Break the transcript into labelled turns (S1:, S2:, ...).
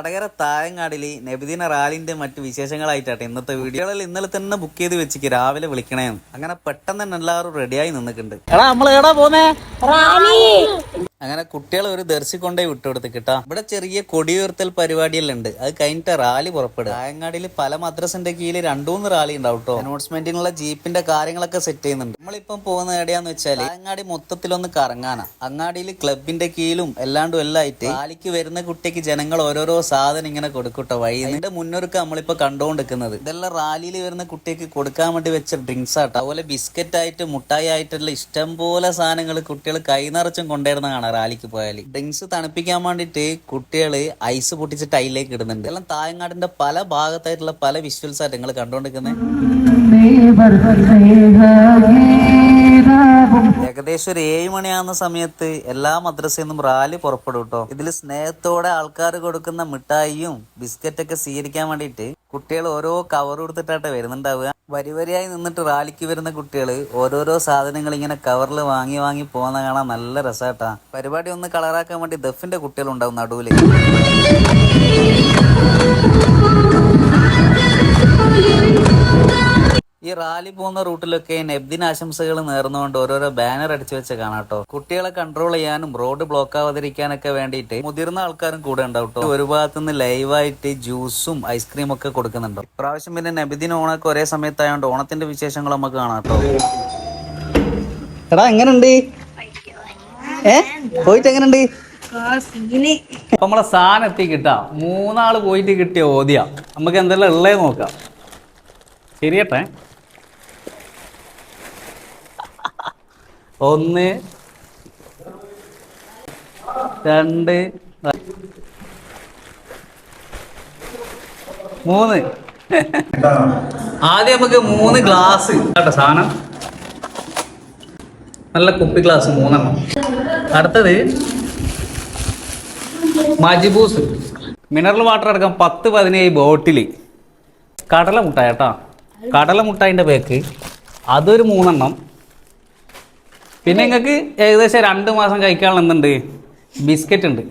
S1: വടകര തായങ്ങാടിൽ നബിദിന റാലിന്റെ മറ്റു വിശേഷങ്ങളായിട്ടാട്ടെ ഇന്നത്തെ വീഡിയോകളിൽ ഇന്നലെ തന്നെ ബുക്ക് ചെയ്ത് വെച്ചിക്ക് രാവിലെ വിളിക്കണേന്ന്. അങ്ങനെ പെട്ടെന്ന് തന്നെ എല്ലാവരും റെഡിയായി നിന്നിട്ടുണ്ട്.
S2: എടാ നമ്മൾ എടാ പോന്നേ?
S1: അങ്ങനെ കുട്ടികളെ ഒരു ദർശിക്കൊണ്ടേ വിട്ടുകൊടുത്ത് കിട്ടാം. ഇവിടെ ചെറിയ കൊടിയുയർത്തൽ പരിപാടിയെല്ലാം ഉണ്ട്. അത് കഴിഞ്ഞിട്ട് റാലി പുറപ്പെടും. കായങ്ങാടിയിൽ പല മദ്രസിന്റെ കീഴിൽ രണ്ടുമൂന്ന് റാലി ഉണ്ടാവും കേട്ടോ അനൗൺസ്മെന്റിനുള്ള ജീപ്പിന്റെ കാര്യങ്ങളൊക്കെ സെറ്റ് ചെയ്യുന്നുണ്ട്. നമ്മളിപ്പം പോകുന്ന എവിടെയാന്ന് വെച്ചാൽ ആയങ്ങാടി മൊത്തത്തിലൊന്ന് കറങ്ങാനാ. അങ്ങാടിയിൽ ക്ലബിന്റെ കീഴിലും എല്ലാണ്ടും എല്ലാം ആയിട്ട് റാലിക്ക് വരുന്ന കുട്ടിക്ക് ജനങ്ങൾ ഓരോരോ സാധനം ഇങ്ങനെ കൊടുക്കട്ടോ വഴി. ഇതിന്റെ മുന്നൊരുക്കം നമ്മളിപ്പോ കണ്ടുകൊണ്ടിരിക്കുന്നത് ഇതെല്ലാം റാലിയിൽ വരുന്ന കുട്ടിക്ക് കൊടുക്കാൻ വേണ്ടി വെച്ച ഡ്രിങ്ക്സ് ആട്ടോ. അതുപോലെ ബിസ്ക്കറ്റ് ആയിട്ട് മുട്ടായി ആയിട്ടുള്ള ഇഷ്ടംപോലെ സാധനങ്ങൾ കുട്ടികൾ കൈ നിറച്ചും കൊണ്ടുവരുന്ന കാണാം റാലിക്ക് പോയാൽ ഡ്രിങ്ക്സ് തണുപ്പിക്കാൻ വേണ്ടിയിട്ട് കുട്ടികൾ ഐസ് പൊട്ടിച്ചിട്ട് അതിലേക്ക് ഇടുന്നുണ്ട്. എല്ലാം തായങ്ങാടിന്റെ പല ഭാഗത്തായിട്ടുള്ള പല വിഷ്വൽസ് ആയിട്ട് നിങ്ങൾ കണ്ടുകൊണ്ടിരിക്കുന്നത് ഏകദേശം ഒരു ഏഴ് മണിയാകുന്ന സമയത്ത് എല്ലാ മദ്രസയിൽ നിന്നും റാലി പുറപ്പെടും കേട്ടോ ഇതിൽ സ്നേഹത്തോടെ ആൾക്കാർ കൊടുക്കുന്ന മിഠായിയും ബിസ്ക്കറ്റൊക്കെ സ്വീകരിക്കാൻ വേണ്ടിയിട്ട് കുട്ടികൾ ഓരോ കവർ കൊടുത്തിട്ടാട്ടെ വരുന്നുണ്ടാവുക. വരി വരിയായി നിന്നിട്ട് റാലിക്ക് വരുന്ന കുട്ടികൾ ഓരോരോ സാധനങ്ങൾ ഇങ്ങനെ കവറിൽ വാങ്ങി വാങ്ങി പോകുന്ന കാണാൻ നല്ല രസമായിട്ടാ പരിപാടി ഒന്ന് കളറാക്കാൻ വേണ്ടി ദഫിന്റെ കുട്ടികൾ ഉണ്ടാവും ഈ റാലി പോകുന്ന റൂട്ടിലൊക്കെ നബ്ദിൻ ആശംസകൾ നേർന്നുകൊണ്ട് ഓരോരോ ബാനർ അടിച്ചു വെച്ച കാണാട്ടോ. കുട്ടികളെ കൺട്രോൾ ചെയ്യാനും റോഡ് ബ്ലോക്ക് ആവാതിരിക്കാനൊക്കെ വേണ്ടിയിട്ട് മുതിർന്ന ആൾക്കാരും കൂടെ ഉണ്ടാവും. ഒരു ഭാഗത്തുനിന്ന് ലൈവായിട്ട് ജ്യൂസും ഐസ്ക്രീം ഒക്കെ കൊടുക്കുന്നുണ്ട്. പ്രാവശ്യം പിന്നെ നബിദിൻ ഓണൊക്കെ ഒരേ സമയത്തായോണ്ട് ഓണത്തിന്റെ വിശേഷങ്ങൾ നമുക്ക് കാണാട്ടോ
S2: എടാ എങ്ങനുണ്ട്? ഏ? പോയിട്ട് എങ്ങനുണ്ട്?
S3: അപ്പൊ നമ്മളെ സാധനം എത്തി കിട്ടാ മൂന്നാൾ പോയിട്ട് കിട്ടിയ ഓദ്യ നമുക്ക് എന്തെല്ലാം ഉള്ളേ നോക്കാം. ശരിയട്ടെ. ഒന്ന് രണ്ട് മൂന്ന്. ആദ്യം നമുക്ക് മൂന്ന് ഗ്ലാസ് കേട്ടോ സാധനം. നല്ല കുപ്പി ഗ്ലാസ് മൂന്നെണ്ണം. അടുത്തത് മജിബൂസ്. മിനറൽ വാട്ടർ അടക്കം പത്ത് പതിനേഴ് ബോട്ടിൽ കടല മുട്ടായി കേട്ടോ. കടല മുട്ടായിന്റെ പേക്ക് അതൊരു മൂന്നെണ്ണം. പിന്നെ നിങ്ങൾക്ക് ഏകദേശം രണ്ട് മാസം കഴിക്കാനുള്ള എന്തുണ്ട്? ബിസ്ക്കറ്റ് ഉണ്ട്.